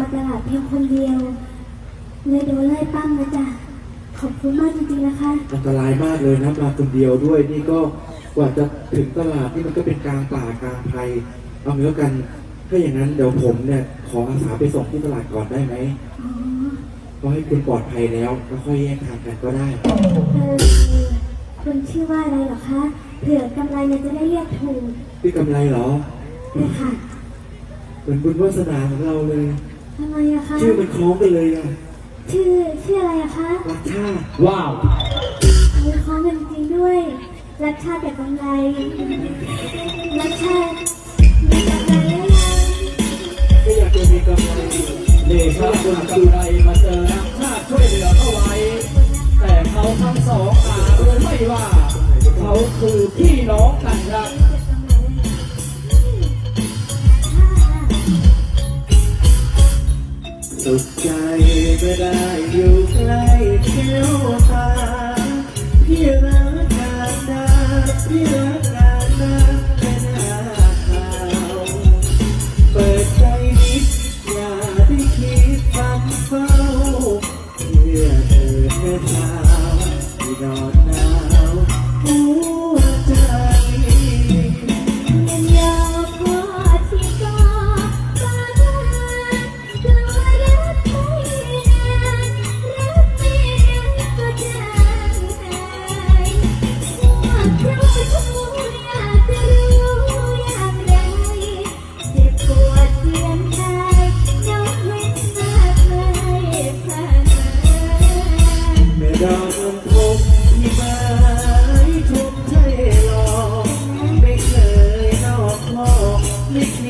มาตลาดเพียงคนเดียวเลยโดนไล่ปั้มนะจ๊ะขอบคุณมากจริงๆนะคะ อันตรายมากเลยนะมาคนเดียวด้วย นี่ก็กว่าจะถึงตลาดนี่มันก็เป็นกลางป่ากลางไพรเอางี้แล้วกันถ้าอย่างนั้นเดี๋ยวผมเนี่ยขออาสาไปส่งที่ตลาดก่อนได้ไหมอ๋อก็ให้คุณปลอดภัยแล้วแล้วค่อยแยกทางกันก็ได้ เออคุณชื่อว่าอะไรเหรอคะเผื่อกำไรเนี่ยจะได้เรียกถูกพี่กำไรเหรอ เลยค่ะ เหมือนบุญวาสนาของเราเลย ทำไมอะคะ ชื่อมันคล้องกันเลยอะชื่อชื่ออะไรอะคะรักชาติว้าว มีคล้องกันจริงด้วย รักชาติแต่กำไร รักชาติมีกำไรแล้วยังก็อยากจะมีกำไรเดชะบุญกำไรมาเจอรักชาติช่วยเหลือเขาไว้ แต่เขาทั้งสอง สุขใจไม่ได้อยู่ใกล้เที่ยว ไม้ทุกใจหลอกไม่เคยนอกคอกไม่คิด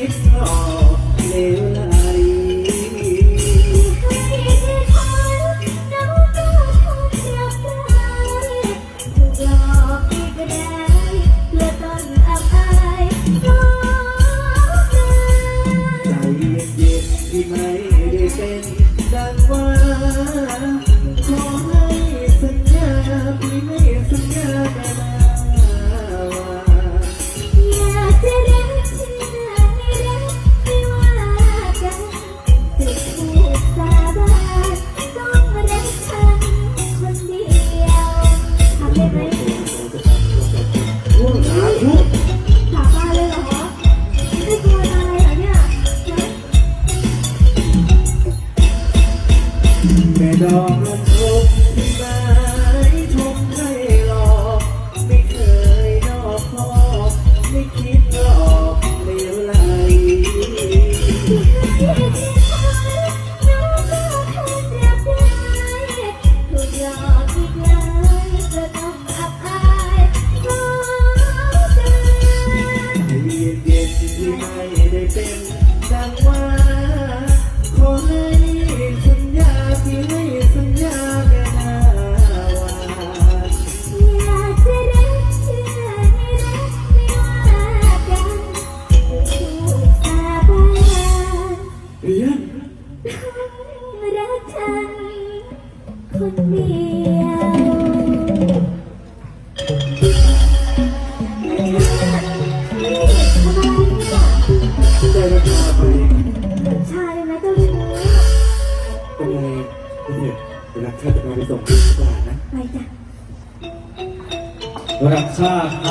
คนเดียวทำอะไรเนี่ยได้ราไปชายนะเจ้าชู้เป็นไงเนี่ยเวรักชาจะพาไปส่งที่ตลาดนะ ไปจ้ะ รักชา